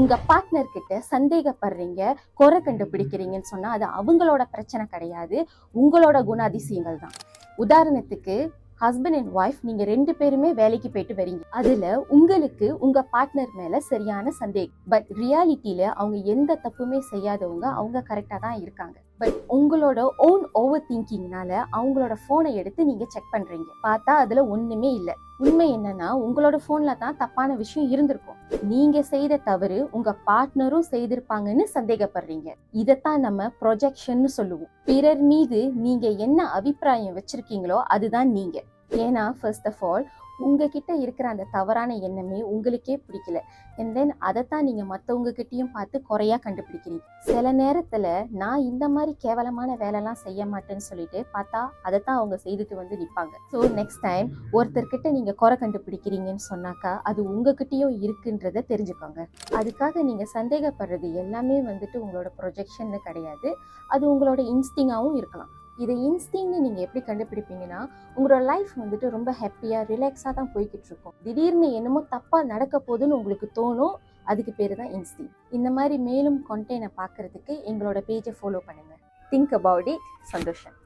உங்க பார்ட்னர் கிட்ட சந்தேகப்படுறீங்க குறை கண்டுபிடிக்கிறீங்கன்னு சொன்னா அது அவங்களோட பிரச்சனை கிடையாது. உங்களோட குணாதிசயங்கள் தான் உதாரணத்துக்கு ஹஸ்பண்ட் அண்ட் ஒய்ஃப் நீங்க ரெண்டு பேருமே வேலைக்கு போயிட்டு வரீங்க. அதுல உங்களுக்கு உங்க பார்ட்னர் மேல சரியான சந்தேகம். பட் ரியாலிட்டியில அவங்க எந்த தப்புமே செய்யாதவங்க அவங்க கரெக்டா தான் இருக்காங்க. பட் உங்களோட ஓன் ஓவர் திங்கிங்னால அவங்களோட போனை எடுத்து நீங்க செக் பண்றீங்க. பார்த்தா அதுல ஒண்ணுமே இல்லை. உண்மை என்னன்னா உங்களோட ஃபோன்ல தான் தப்பான விஷயம் இருந்திருக்கும். நீங்க செய்த தவறு உங்க பார்ட்னரும் செய்திருப்பாங்கன்னு சந்தேகப்படுறீங்க. இதைத்தான் நம்ம ப்ரொஜெக்ஷன்னு சொல்லுவோம். பிறர் மீது நீங்க என்ன அபிப்பிராயம் வச்சிருக்கீங்களோ அதுதான் நீங்க. ஏன்னா ஃபர்ஸ்ட் ஆஃப் ஆல் உங்ககிட்ட இருக்கிற அந்த தவறான எண்ணமே உங்களுக்கே பிடிக்கல. அண்ட் தென் அதைத்தான் நீங்கள் மற்றவங்ககிட்டையும் பார்த்து குறையா கண்டுபிடிக்கிறீங்க. சில நேரத்தில் நான் இந்த மாதிரி கேவலமான வேலைலாம் செய்ய மாட்டேன்னு சொல்லிட்டு பார்த்தா அதைத்தான் அவங்க செய்துட்டு வந்து நிற்பாங்க ஸோ நெக்ஸ்ட் டைம் ஒருத்தர்கிட்ட நீங்கள் குறை கண்டுபிடிக்கிறீங்கன்னு சொன்னாக்கா அது உங்ககிட்டயும் இருக்குன்றத தெரிஞ்சுக்கோங்க. அதுக்காக நீங்கள் சந்தேகப்படுறது எல்லாமே வந்துட்டு உங்களோட ப்ரொஜெக்ஷன்னு கிடையாது. அது உங்களோட இன்ஸ்டிங்காகவும் இருக்கலாம். இதை இன்ஸ்டிங்னு நீங்கள் எப்படி கண்டுபிடிப்பீங்கன்னா உங்களோட லைஃப் வந்துட்டு ரொம்ப ஹாப்பியாக ரிலாக்ஸாக தான் போய்கிட்டு இருக்கும் திடீர்னு என்னமோ தப்பாக நடக்க போகுதுன்னு உங்களுக்கு தோணும் அதுக்கு பேர் தான் இன்ஸ்டிங் இந்த மாதிரி மேலும் கொண்டேனை பார்க்கறதுக்கு எங்களோட பேஜை ஃபாலோ பண்ணுங்கள் திங்க் அபவுட் இட் சந்தோஷம்.